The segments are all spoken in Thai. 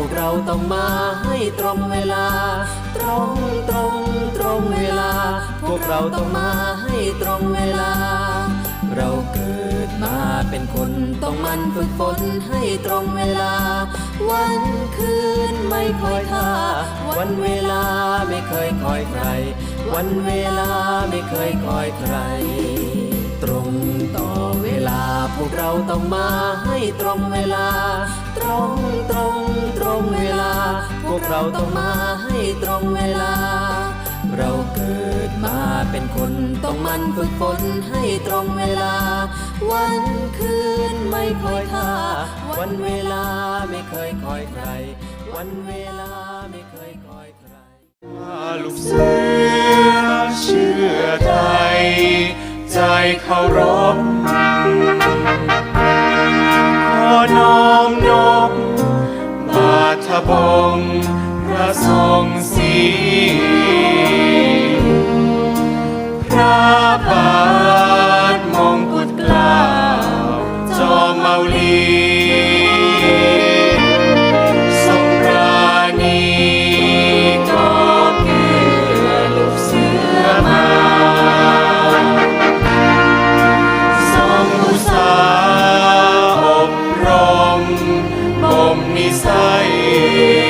วกเราต้องมาให้ตรงเวลา ตรงตรงตรงเวลา พวกเราต้องมาให้ตรงเวลา เราเกิดมาเป็นคนต้องมันฝึกฝนให้ตรงเวลา วันคืนไม่คอยท่า วันเวลาไม่เคยคอยใคร วันเวลาไม่เคยคอยใคร ตรงต่อ วลาพวกเราต้องมาให้ตรงเวลา ตรงตรงตรงเวลา พวกเราต้องมาให้ตรงเวลา เราเกิดมาเป็นคนต้องมันฝึกฝนให้ตรงเวลา วันคืนไม่คอยท่า วันเวลาไม่เคยคอยใคร วันเวลาไม่เคยคอยใครลูกเสือเชื่อใจ ใจเคารพ บงพระทรงสีพระบา สั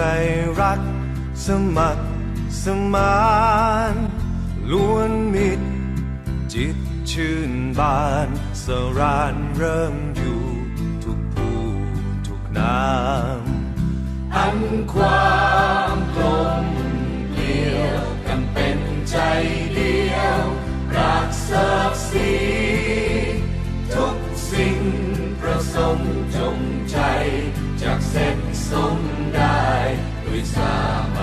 ใจรัก สมัครสมานล้วนมิตร จิตชื่นบานสรานเริ่มอยู่ทุกภูทุกนามอันความกลมเกลียวกันเป็นใจเดียว รักศักดิ์ศรีทุกสิ่งประสงค์จงใจจากเสร็จสม ไ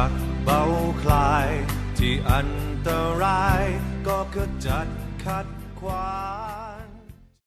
จักเบาคลาย ที่อันตราย ก็ขจัดขัดขวาง